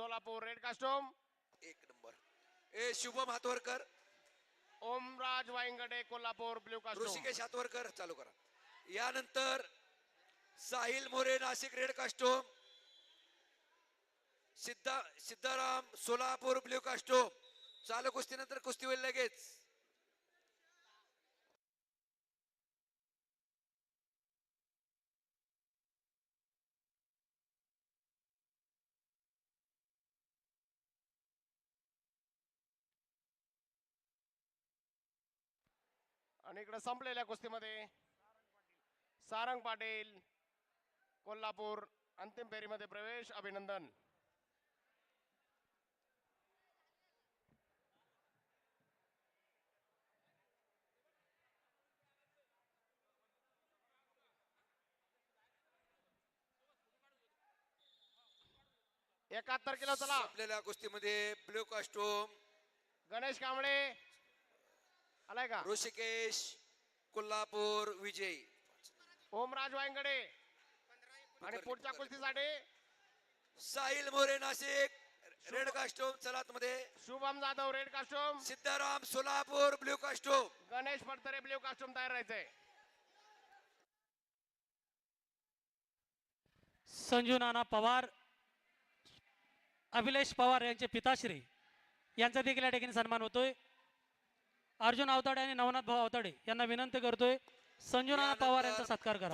Solapur red costume. एक नंबर. ए शुभम हातवरकर ओमराज वायंगडे कोल्हापूर ब्ल्यू कास्टोम. ऋषिकेश हातवरकर चालू करा. यानंतर Sahil More Nashik red costume. Siddha Siddharam Solapur blue कास्टोम. चालू कुस्तीनंतर कुस्ती होईल लगेच. आणि इकडे संपलेल्या कुस्तीमध्ये सारंग पाटील कोल्हापूर अंतिम फेरीमध्ये प्रवेश अभिनंदन. एकाहत्तर किलो चला. आपल्याला कुस्तीमध्ये ब्ल्यू कास्टोम गणेश कांबळे आलाय का? ऋषिकेश कोल्हापूर विजय. ओमराज वायंगडे. आणि पुढच्या कुस्तीसाठी साहिल मोरे नाशिक रेड कास्टोम चलात मध्ये. Shubham Jadhav red costume. Siddharam Solapur blue costume. Ganesh Phadtare blue costume तयार राहायचंय संजू नाना पवार अभिलेश पवार यांचे पिताश्री यांचा देखील या ठिकाणी सन्मान होतोय. अर्जुन आवताडे आणि नवनाथ भाऊ आवताडे यांना विनंती करतोय. संजू पवार यांचा सत्कार करा.